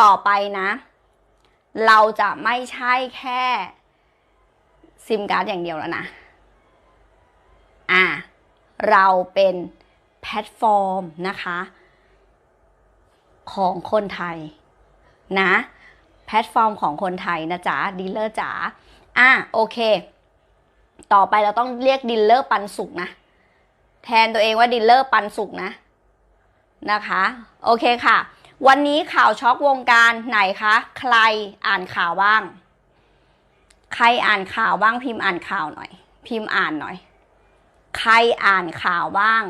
ต่อไปนะ เราจะไม่ใช่แค่ซิมการ์ดอย่างเดียวแล้วนะ อ่า เราเป็นแพลตฟอร์มนะคะ ของคนไทยนะ แพลตฟอร์มของคนไทยนะจ๊ะดีลเลอร์จ๋าอะโอเค ต่อไปเราต้องเรียกดีลเลอร์ปันสุกนะ แทนตัวเองว่าดีลเลอร์ปันสุกนะ นะคะ โอเคค่ะ วันนี้ข่าวช็อกวงการไหนคะ ใครอ่านข่าวบ้าง ใครอ่านข่าวบ้างพิมพ์อ่านข่าวหน่อย พิมพ์อ่านหน่อย ใครอ่านข่าวบ้าง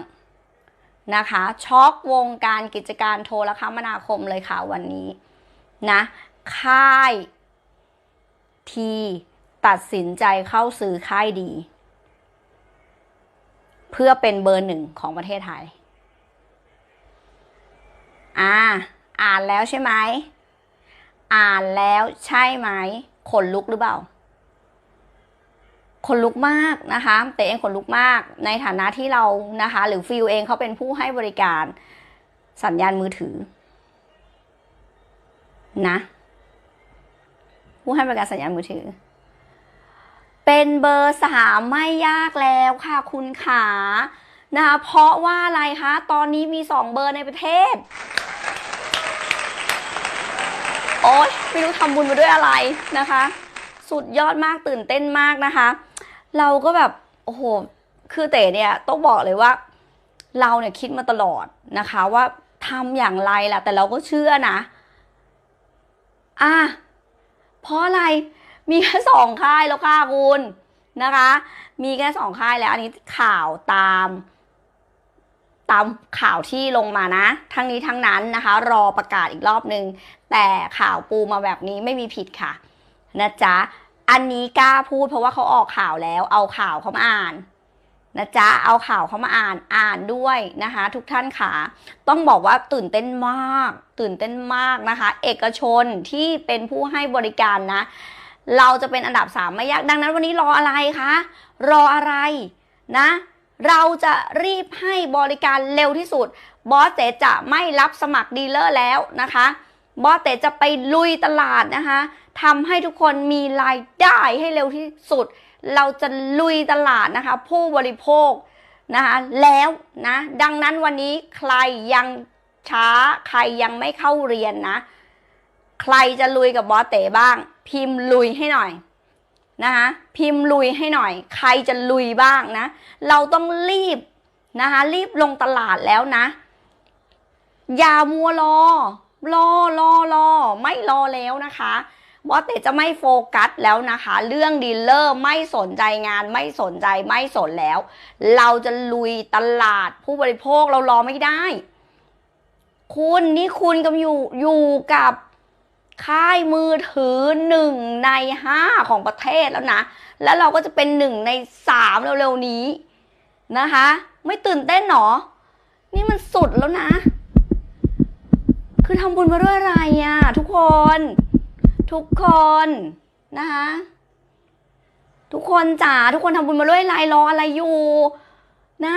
นะคะ ช็อกวงการกิจการโทรคมนาคมเลยค่ะวันนี้นะค่ายทีตัดสินใจเข้าซื้อค่ายดี เพื่อเป็นเบอร์หนึ่งของประเทศไทยอ่า อ่านแล้วใช่ไหม อ่านแล้วใช่ไหม ขนลุกหรือเปล่า ขนลุกมากนะคะ แต่เองขนลุกมาก ในฐานะที่เรานะคะ หรือฟิลเองเขาเป็นผู้ให้บริการสัญญาณมือถือ นะ ผู้ให้บริการสัญญาณมือถือ เป็นเบอร์สามไม่ยากแล้วค่ะคุณขานะคะเพราะว่าอะไรคะ ตอนนี้มีสองเบอร์ในประเทศ โอ๊ยไม่รู้ทำบุญมาด้วยอะไรนะคะ สุดยอดมากตื่นเต้นมากนะคะ เราก็แบบโอ้โหคือเต๋เนี่ยต้องบอกเลยว่า เราเนี่ยคิดมาตลอดนะคะว่าทำอย่างไรล่ะ แต่เราก็เชื่อนะอะเพราะอะไรมีแค่สองค่ายแล้วค่ะคุณนะคะ มีแค่สองค่ายแล้วอันนี้ข่าวตาม ตามข่าวที่ลงมานะ ทั้งนี้ทั้งนั้นนะคะ รอประกาศอีกรอบนึง แต่ข่าวปูมาแบบนี้ไม่มีผิดค่ะนะจ๊ะอันนี้กล้าพูดเพราะว่าเขาออกข่าวแล้ว เอาข่าวเขามาอ่านนะจ๊ะเอาข่าวเขามาอ่านอ่านด้วยนะคะ ทุกท่านค่ะ ต้องบอกว่าตื่นเต้นมาก ตื่นเต้นมากนะคะ เอกชนที่เป็นผู้ให้บริการนะ เราจะเป็นอันดับสามไม่ยากดังนั้นวันนี้รออะไรคะรออะไรนะ เราจะรีบให้บริการเร็วที่สุด บอสเตจะไม่รับสมัครดีลเลอร์แล้วนะคะ บอสเตจะไปลุยตลาดนะคะทำให้ทุกคนมีรายได้ให้เร็วที่สุด เราจะลุยตลาดนะคะ ผู้บริโภคนะคะแล้วนะดังนั้นวันนี้ใครยังช้าใครยังไม่เข้าเรียนนะ ใครจะลุยกับบอสเตบ้าง พิมพ์ลุยให้หน่อย นะคะพิมพ์ลุยให้หน่อย ใครจะลุยบ้างนะ เราต้องรีบนะคะรีบลงตลาดแล้วนะ อย่ามัวรอ รอรอรอไม่รอแล้วนะคะบอสเตจะไม่โฟกัสแล้วนะคะ เรื่องดีลเลอร์ไม่สนใจงานไม่สนใจไม่สนแล้ว เราจะลุยตลาดผู้บริโภคเรารอไม่ได้ คุณนี่คุณกำลังอยู่อยู่กับ ค่ายมือถือหนึ่งในห้าของประเทศแล้วนะ แล้วเราก็จะเป็นหนึ่งในสามเร็วๆนี้นะคะ ไม่ตื่นเต้นหรอนี่มันสุดแล้วนะ คือทำบุญมาด้วยอะไรอะทุกคน ทุกคนนะคะทุกคนจ๋าทุกคนทำบุญมาด้วยอะไรรออะไรอยู่ นะ